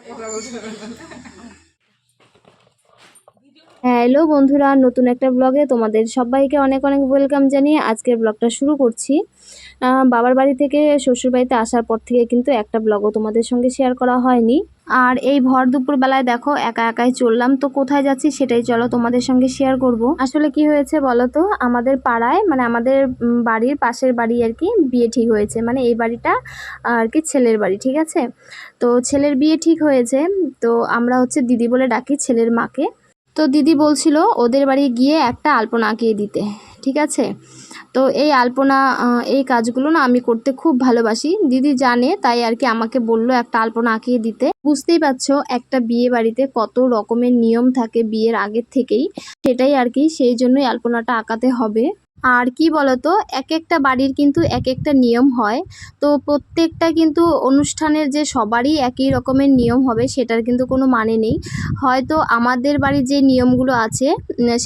comprar o hello বন্ধুরা, নতুন একটা ব্লগে তোমাদের সবাইকে অনেক অনেক ওয়েলকাম জানিয়ে আজকের ব্লগটা শুরু করছি। বাবার বাড়ি থেকে শ্বশুর বাড়িতে আসার পর থেকে কিন্তু একটা ব্লগও তোমাদের সঙ্গে শেয়ার করা হয়নি। আর এই ভর দুপুর বেলায় দেখো, একা একাই চললাম, তো কোথায় যাচ্ছি সেটাই চলো তোমাদের সঙ্গে শেয়ার করব। আসলে কি হয়েছে বলো তো, আমাদের পাড়ায় মানে আমাদের বাড়ির পাশের বাড়ি আর কি, বিয়ে ঠিক হয়েছে। মানে এই বাড়িটা আর কি ছেলের বাড়ি, ঠিক আছে? তো ছেলের বিয়ে ঠিক হয়েছে, তো আমরা হচ্ছে দিদি বলে ডাকি ছেলের মাকে। তো দিদি বলছিল ওদের বাড়ি গিয়ে একটা আলপনা আঁকিয়ে দিতে, ঠিক আছে? তো এই আলপনা এই কাজগুলো না আমি করতে খুব ভালোবাসি। দিদি জানে, তাই আর কি আমাকে বলল একটা আলপনা আঁকিয়ে দিতে। বুঝতেই পারছ, একটা বিয়ে বাড়িতে কত রকমের নিয়ম থাকে বিয়ের আগের থেকেই। সেটাই আর কি, সেই জন্যই আলপনাটা আঁকাতে হবে। আর কি বলতো এক একটা বাড়ির কিন্তু এক একটা নিয়ম হয়। তো প্রত্যেকটা কিন্তু অনুষ্ঠানের যে সবারই একই রকমের নিয়ম হবে, সেটার কিন্তু কোনো মানে নেই। হয়তো আমাদের বাড়ির যে নিয়মগুলো আছে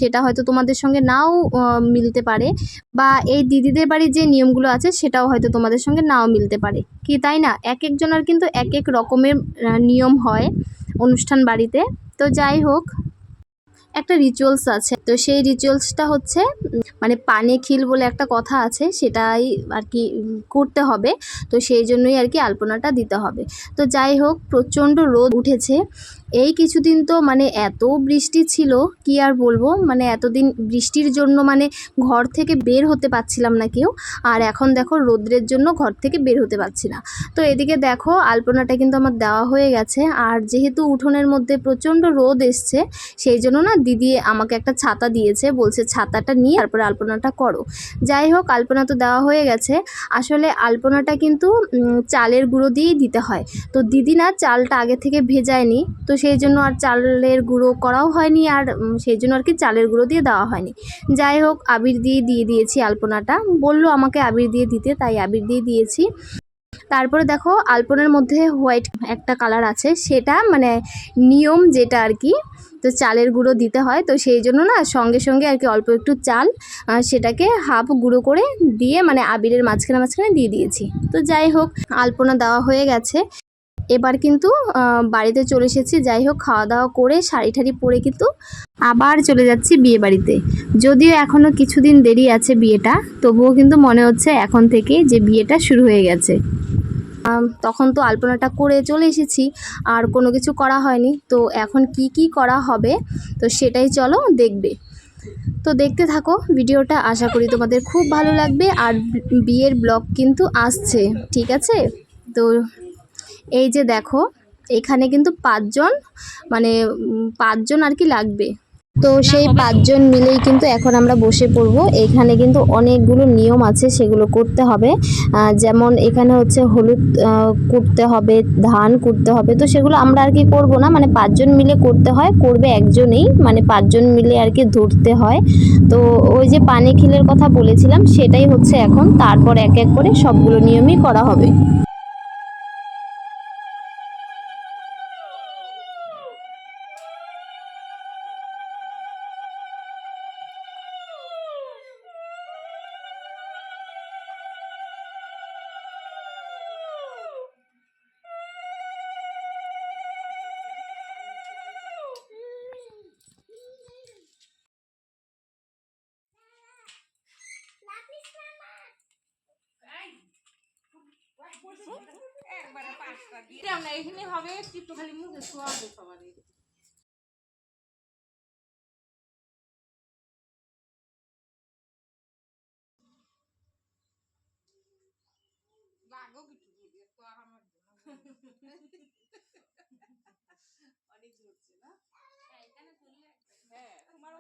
সেটা হয়তো তোমাদের সঙ্গে নাও মিলতে পারে। বা এই দিদিদের বাড়ির যে নিয়মগুলো আছে, সেটাও হয়তো তোমাদের সঙ্গে নাও মিলতে পারে। কি তাই না? এক একজনের কিন্তু এক এক রকমের নিয়ম হয় অনুষ্ঠান বাড়িতে। তো যাই হোক একটা রিচুয়ালস আছে। তো সেই রিচুয়ালসটা হচ্ছে মানে পানে খিল বলে একটা কথা আছে, সেটাই আর কি করতে হবে। তো সেই জন্যই আর কি আলপনাটা দিতে হবে। তো যাই হোক, প্রচণ্ড রোদ উঠেছে। এই কিছুদিন তো মানে এত বৃষ্টি ছিল, কি আর বলব? মানে এতদিন বৃষ্টির জন্য মানে ঘর থেকে বের হতে পারছিলাম না কেউ। আর এখন দেখো, রোদ্রের জন্য ঘর থেকে বের হতে পারছি না। তো এদিকে দেখো, আলপনাটা কিন্তু আমার দেওয়া হয়ে গেছে। আর যেহেতু উঠোনের মধ্যে প্রচণ্ড রোদ এসছে, সেই জন্য না দিদি আমাকে একটা ছাতা দিয়েছে, বলছে ছাতাটা নিয়ে তারপরে আলপনাটা করো। যাই হোক, আলপনা তো দেওয়া হয়ে গেছে। আসলে আলপনাটা কিন্তু চালের গুঁড়ো দিয়েই দিতে হয়। তো দিদি না চালটা আগে থেকে ভেজায়নি, তো সেই জন্য আর চালের গুঁড়ো করাও হয়নি আর সেই জন্য আর কি চালের গুঁড়ো দিয়ে দেওয়া হয়নি। যাই হোক, আবির দিয়ে দিয়ে দিয়েছি আলপনাটা। বলল আমাকে আবির দিয়ে দিতে, তাই আবির দিয়ে দিয়েছি। তারপরে দেখো আলপনার মধ্যে হোয়াইট একটা কালার আছে, সেটা মানে নিয়ম যেটা আর কি, তো চালের গুঁড়ো দিতে হয়, তো সেই জন্য না সঙ্গে সঙ্গে আর কি অল্প একটু চাল সেটাকে হাফ গুঁড়ো করে দিয়ে মানে আবিরের মাঝখানে মাঝখানে দিয়ে দিয়েছি। তো যাই হোক, আলপনা দেওয়া হয়ে গেছে। এবার কিন্তু বাড়িতে চলে এসেছি, যাই হোক খাওয়া দাওয়া করে শাড়ি ঠাড়ি পরে কিন্তু আবার চলে যাচ্ছি বিয়ে বাড়িতে। যদিও এখনও কিছুদিন দেরি আছে বিয়েটা, তবুও কিন্তু মনে হচ্ছে এখন থেকে যে বিয়েটা শুরু হয়ে গেছে। তখন তো আলপনাটা করে চলে এসেছি, আর কোনো কিছু করা হয়নি। তো এখন কি কি করা হবে, তো সেটাই চলো দেখবে। তো দেখতে থাকো ভিডিওটা, আশা করি তোমাদের খুব ভালো লাগবে, আর বিয়ের ব্লগ কিন্তু আসছে, ঠিক আছে? তো এই যে দেখো, এখানে কিন্তু পাঁচজন মানে পাঁচজন আর কি লাগবে। তো সেই পাঁচজন মিলেই কিন্তু এখন আমরা বসে পড়ব। এখানে কিন্তু অনেকগুলো নিয়ম আছে সেগুলো করতে হবে। যেমন এখানে হচ্ছে হলুদ কুটতে হবে ধান কুটতে হবে তো সেগুলো আমরা আর কি করব না? মানে পাঁচজন মিলে করতে হয় করবে একজনেই। মানে পাঁচজন মিলে আর কি ধরতে হয়। তো ওই যে পানি খিলের কথা বলেছিলাম সেটাই হচ্ছে এখন। তারপর এক এক করে সবগুলো নিয়মই করা হবে। না এখানে হবে একটু খালি মুখে শোয়াবে সবার লাগো কিছু তো আর আমার অনেক ধরছে না? হ্যাঁ হয়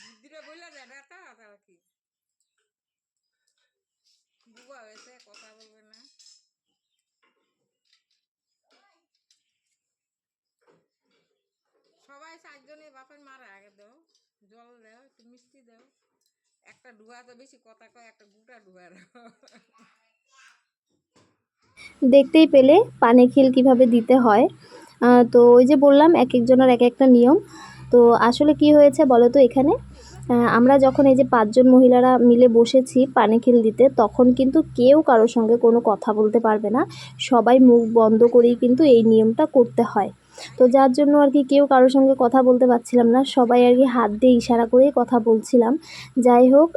বুদ্ধিটা বললে কি। বুবা হয়েছে কথা বলবে। না সবাই চারজনে বাপের মারা, আগে দাও, জল দাও, একটু মিষ্টি দাও। একটা তো বেশি কথা কয়, একটা দাও। দেখতেই পেলে পানি খিল কীভাবে দিতে হয়। তো ওই যে বললাম, এক একজনের এক একটা নিয়ম। তো আসলে কি হয়েছে বলো তো এখানে? আমরা যখন এই যে পাঁচজন মহিলারা মিলে বসেছি পানিখিল দিতে, তখন কিন্তু কেউ কারোর সঙ্গে কোনো কথা বলতে পারবে না। সবাই মুখ বন্ধ করেই কিন্তু এই নিয়মটা করতে হয়। তো যার জন্য আর কি কেউ কারোর সঙ্গে কথা বলতে পারছিলাম না, সবাই আর কি হাত দিয়ে ইশারা করেই কথা বলছিলাম। যাই হোক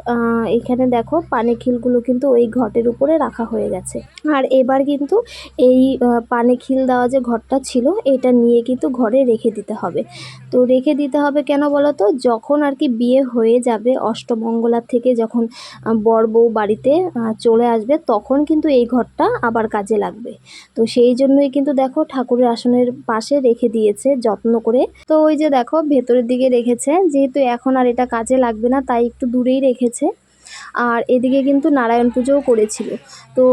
এখানে দেখো পানিখিলগুলো কিন্তু ওই ঘটের উপরে রাখা হয়ে গেছে। আর এবার কিন্তু এই পানিখিল দেওয়া যে ঘরটা ছিল, এটা নিয়ে কিন্তু ঘরে রেখে দিতে হবে। তো রেখে দিতে হবে কেন বলো তো যখন আর কি বিয়ে হয়ে যাবে অষ্টমঙ্গলার থেকে যখন বর বউ বাড়িতে চলে আসবে, তখন কিন্তু এই ঘরটা আবার কাজে লাগবে। তো সেই জন্যই কিন্তু দেখো ঠাকুরের আসনের পাশে রেখে দিয়েছে যত্ন করে। তো ওই যে দেখো, ভেতরের দিকে রেখেছে। যেহেতু এখন আর এটা কাজে লাগবে না, তাই একটু দূরেই রেখেছে। আর এদিকে কিন্তু নারায়ণ পুজোও করেছিল। তো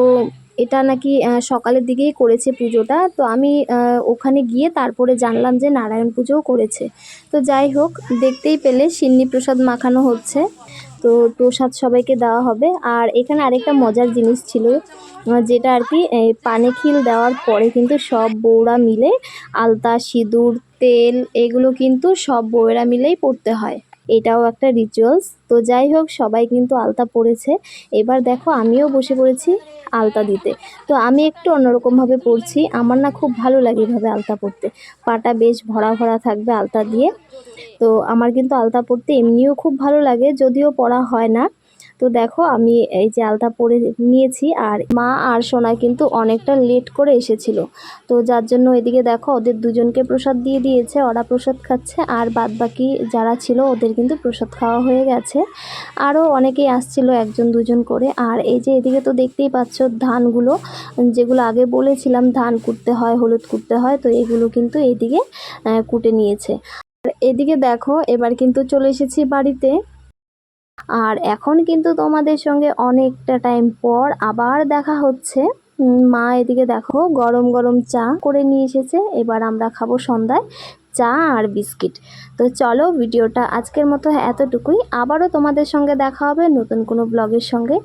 এটা নাকি সকালের দিকেই করেছে পুজোটা। তো আমি ওখানে গিয়ে তারপরে জানলাম যে নারায়ণ পুজোও করেছে। তো যাই হোক, দেখতেই পেলে, সিন্নি প্রসাদ মাখানো হচ্ছে। তো প্রসাদ সবাইকে দেওয়া হবে। আর এখানে আরেকটা মজার জিনিস ছিল যেটা আর কি পানিখিল দেওয়ার পরে কিন্তু সব বউরা মিলে আলতা, সিঁদুর, তেল এগুলো কিন্তু সব বউয়েরা মিলেই পড়তে হয়। এটাও একটা রিচুয়ালস তো যাই হোক, সবাই কিন্তু আলতা পড়েছে এবার দেখো, আমিও বসে পড়েছি আলতা দিতে। তো আমি একটু অন্যরকমভাবে পড়ছি আমার না খুব ভালো লাগে এভাবে আলতা পড়তে পাটা বেশ ভরা ভরা থাকবে আলতা দিয়ে। তো আমার কিন্তু আলতা পড়তে এমনিও খুব ভালো লাগে, যদিও পড়া হয় না। তো দেখো আমি এই যে আলতা পরে নিয়েছি আর মা আর সোনা কিন্তু অনেকটা লেট করে এসেছিল। তো যার জন্য এদিকে দেখো ওদের দুজনকে প্রসাদ দিয়ে দিয়েছে ওরা প্রসাদ খাচ্ছে আর বাদ বাকি যারা ছিল ওদের কিন্তু প্রসাদ খাওয়া হয়ে গেছে। আরও অনেকেই আসছিল একজন দুজন করে। আর এই যে এদিকে তো দেখতেই পাচ্ছ ধানগুলো যেগুলো আগে বলেছিলাম ধান কুটতে হয় হলুদ কুটতে হয় তো এগুলো কিন্তু এইদিকে আহ, কুটে নিয়েছে। আর এদিকে দেখো এবার কিন্তু চলে এসেছি বাড়িতে। আর এখন কিন্তু তোমাদের সঙ্গে অনেকটা টাইম পর আবার দেখা হচ্ছে। মা এদিকে দেখো গরম গরম চা করে নিয়ে এসেছে। এবার আমরা খাব সন্ধ্যায় চা আর বিস্কিট। তো চলো ভিডিওটা আজকের মতো এতটুকুই। আবারও তোমাদের সঙ্গে দেখা হবে নতুন কোনো ব্লগের সঙ্গে।